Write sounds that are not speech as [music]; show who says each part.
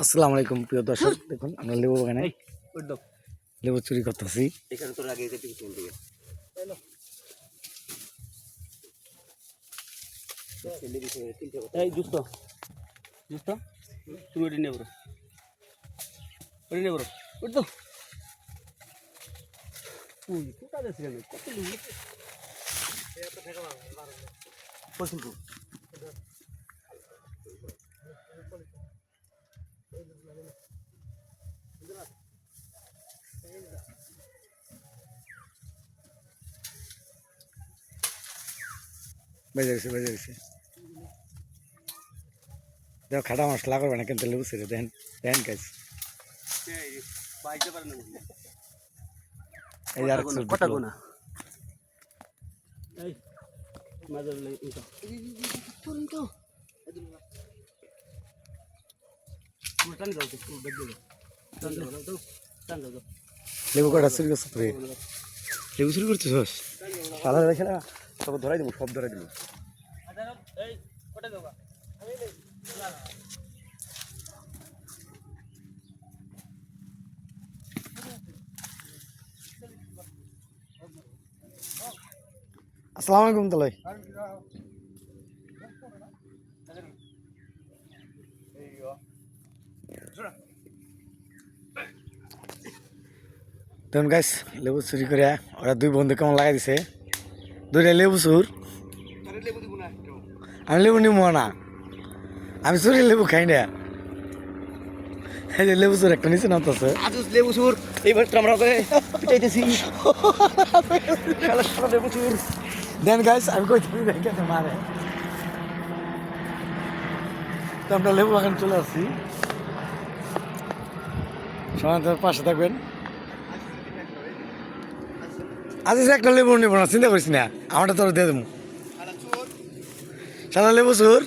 Speaker 1: আসসালামু আলাইকুম প্রিয় দর্শক [laughs] দেখুন আমরা লেবু বাগানে। লেবু চুরি করতেছি।
Speaker 2: এখানে
Speaker 1: বেজে গেছে বেজে গেছে দেখো খাটা মশলা করবে না কিন্তু লেবু ছিঁড়ে দেন দেন কাজ
Speaker 2: এই, বাইতে পারে না বুঝলি?
Speaker 1: এই যে আর
Speaker 2: কটা গোনা, কটা গোনা? এই, মাঝে
Speaker 1: লেবু কটা চুরি করছে তুই লেবু চুরি করছিস সাদা দেখে না সব ধরাই দেবো সব ধরাই দেবো? আসসালামু আলাইকুম তালাই দেখুন গাছ লেবু চুরি করে ওরা দুই বন্ধু কেমন লাগাই দিছে? দুইটা লেবু চুর। আমি লেবু নিব না। আমি চুরি লেবু খাই না। এই যে লেবু চুর একটা নিচে নামতেছে।
Speaker 2: লেবু সুর এইবার তো আমরা পিটাইতেছি। লেবু সুর
Speaker 1: দেন গাইস আমি কই তুমি মারে। তো আমরা লেবু বাগান চলে আসছি। সবাই তোর পাশে থাকবেন। আজ এসে একটা লেবু নেব না, চিন্তা করিস না। আমারটা তোর দিয়ে দেবো। সাদা লেবু সুর